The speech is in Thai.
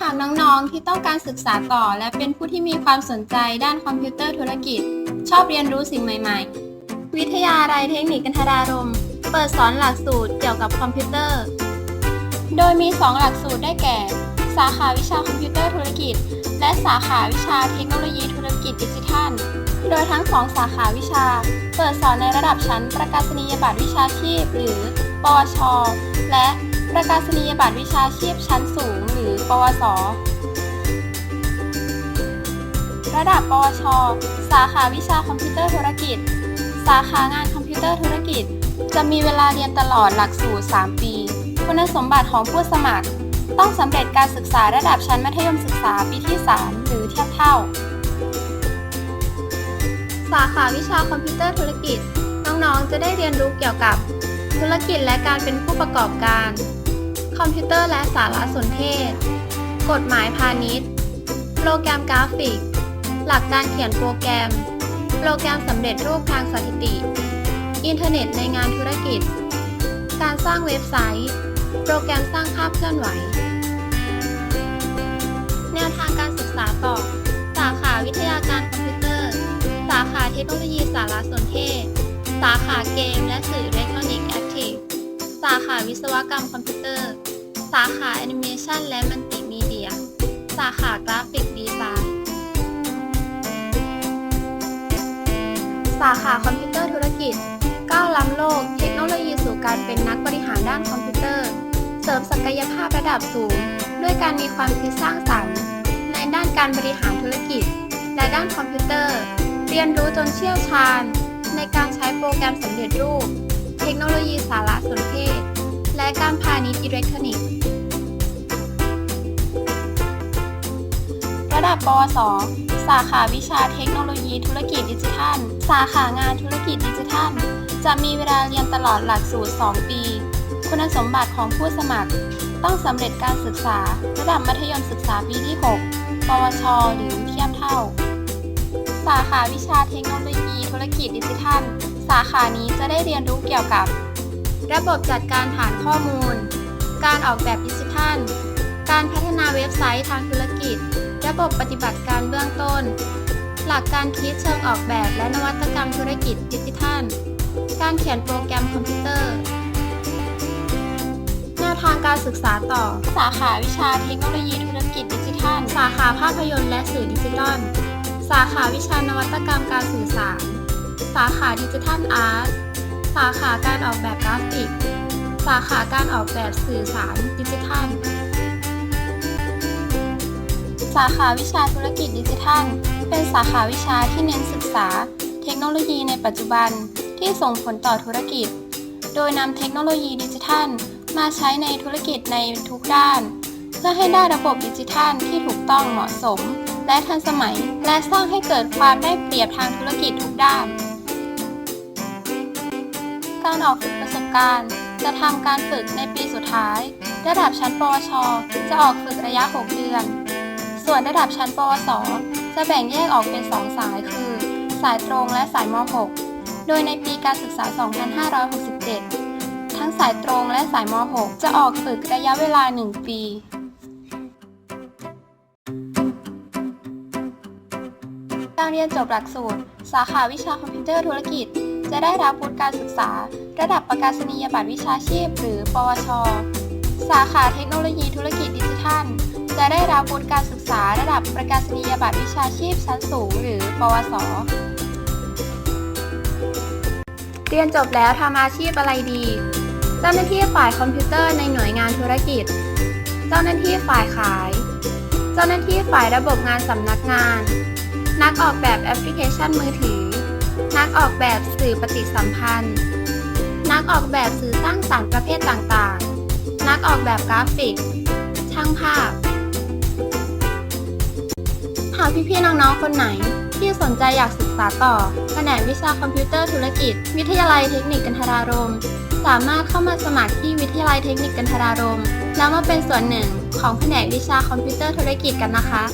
หากน้องๆที่ต้องการศึกษาต่อ และเป็นผู้ที่มีความสนใจด้านคอมพิวเตอร์ธุรกิจ ชอบเรียนรู้สิ่งใหม่ๆ วิทยาลัยเทคนิคกันทรารม เปิดสอนหลักสูตรเกี่ยวกับคอมพิวเตอร์ โดยมี 2 หลักสูตรได้แก่ สาขาวิชาคอมพิวเตอร์ธุรกิจ และสาขาวิชาเทคโนโลยีธุรกิจดิจิทัล โดยทั้งสองสาขาวิชา เปิดสอนในระดับชั้นประกาศนียบัตรวิชาชีพ หรือปวช และ ประกาศนียบัตรวิชาชีพชั้นสูง หรือ ปวส ระดับ ปวช สาขาวิชาคอมพิวเตอร์ธุรกิจ สาขางานคอมพิวเตอร์ธุรกิจ จะมีเวลาเรียนตลอดหลักสูตร 3 ปี คุณสมบัติของผู้สมัคร ต้องสำเร็จการศึกษาระดับชั้นมัธยมศึกษาปีที่ 3 หรือเทียบเท่า สาขาวิชาคอมพิวเตอร์ธุรกิจ น้องๆ จะได้เรียนรู้เกี่ยวกับธุรกิจและการเป็นผู้ประกอบการ คอมพิวเตอร์และสารสนเทศ กฎหมายพาณิชย์ โปรแกรมกราฟิก หลักการเขียนโปรแกรม โปรแกรมสำเร็จรูปทางสถิติ อินเทอร์เน็ตในงานธุรกิจ การสร้างเว็บไซต์ โปรแกรมสร้างภาพเคลื่อนไหว แนวทางการศึกษาต่อ สาขาวิทยาการคอมพิวเตอร์ สาขาเทคโนโลยีสารสนเทศ สาขาเกมและสื่ออิเล็กทรอนิกส์แอคทีฟสาขาวิศวกรรมคอมพิวเตอร์ สาขาแอนิเมชันและมัลติมีเดีย สาขากราฟิกดีไซน์ สาขาคอมพิวเตอร์ธุรกิจ ก้าวล้ำโลก เทคโนโลยีสู่การเป็นนักบริหารด้านคอมพิวเตอร์ เสริมศักยภาพระดับสูง ด้วยการมีความคิดสร้างสรรค์ ในด้านการบริหารธุรกิจ และด้านคอมพิวเตอร์ เรียนรู้จนเชี่ยวชาญ ในการใช้โปรแกรมสำเร็จรูป เทคโนโลยีสารสนเทศ และการพาณิชย์อิเล็กทรอนิกส์ ระดับปวส สาขาวิชาเทคโนโลยีธุรกิจดิจิทัล สาขางานธุรกิจดิจิทัล จะมีเวลาเรียนตลอดหลักสูตร 2 ปี คุณสมบัติของผู้สมัคร ต้องสำเร็จการศึกษา ระดับมัธยมศึกษาปีที่ 6 ปวช หรือเทียบเท่า สาขาวิชาเทคโนโลยีธุรกิจดิจิทัล สาขานี้จะได้เรียนรู้เกี่ยวกับ ระบบจัดการฐานข้อมูล การออกแบบดิจิทัล การพัฒนาเว็บไซต์ทางธุรกิจ ระบบปฏิบัติการเบื้องต้น หลักการคิดเชิงออกแบบและนวัตกรรมธุรกิจดิจิทัล การเขียนโปรแกรมคอมพิวเตอร์ แนวทางการศึกษาต่อ สาขาวิชาเทคโนโลยีธุรกิจดิจิทัล สาขาภาพยนตร์และสื่อดิจิทัล สาขาวิชานวัตกรรมการสื่อสาร สาขาดิจิทัลอาร์ต สาขาการออกแบบกราฟิก สาขาการออกแบบสื่อสารดิจิทัล สาขาวิชาธุรกิจดิจิทัล เป็นสาขาวิชาที่เน้นศึกษา เทคโนโลยีในปัจจุบันที่ส่งผลต่อธุรกิจ โดยนำเทคโนโลยีดิจิทัล มาใช้ในธุรกิจในทุกด้าน เพื่อให้ได้ระบบดิจิทัลที่ถูกต้องเหมาะสม และทันสมัย และสร้างให้เกิดความได้เปรียบทางธุรกิจทุกด้านารออกฝึกประสบการณ์ จะทำการฝึกในปีสุดท้าย ระดับชั้นปวช จะออกฝึกระยะ 6 เดือน ส่วนระดับชั้นปวส จะแบ่งแยกออกเป็น 2 สายคือ สายตรงและสายม .6 โดยในปีการศึกษา 2567 ทั้งสายตรงและสายม .6 จะออกฝึกระยะเวลา 1 ปีการเรียนจบหลักสูตร สาขาวิชาคอมพิวเตอร์ธุรกิจ จะได้รับวุฒิการศึกษา ระดับประกาศนียบัตรวิชาชีพ หรือ ปวช สาขาเทคโนโลยีธุรกิจดิจิทัล จะได้รับวุฒิการศึกษา ระดับประกาศนียบัตรวิชาชีพชั้นสูง หรือ ปวส เรียนจบแล้วทำอาชีพอะไรดี เจ้าหน้าที่ฝ่ายคอมพิวเตอร์ในหน่วยงานธุรกิจ เจ้าหน้าที่ฝ่ายขาย เจ้าหน้าที่ฝ่ายระบบงานสำนักงาน นักออกแบบแอปพลิเคชันมือถือ นักออกแบบสื่อปฏิสัมพันธ์ นักออกแบบสื่อสร้างสรรค์ประเภทต่างๆ นักออกแบบกราฟิก ช่างภาพ หากพี่ๆน้องๆคนไหน ที่สนใจอยากศึกษาต่อ แผนกวิชาคอมพิวเตอร์ธุรกิจ วิทยาลัยเทคนิคกันทรารม สามารถเข้ามาสมัครที่วิทยาลัยเทคนิคกันทรารม แล้วมาเป็นส่วนหนึ่งของแผนกวิชาคอมพิวเตอร์ธุรกิจกันนะคะ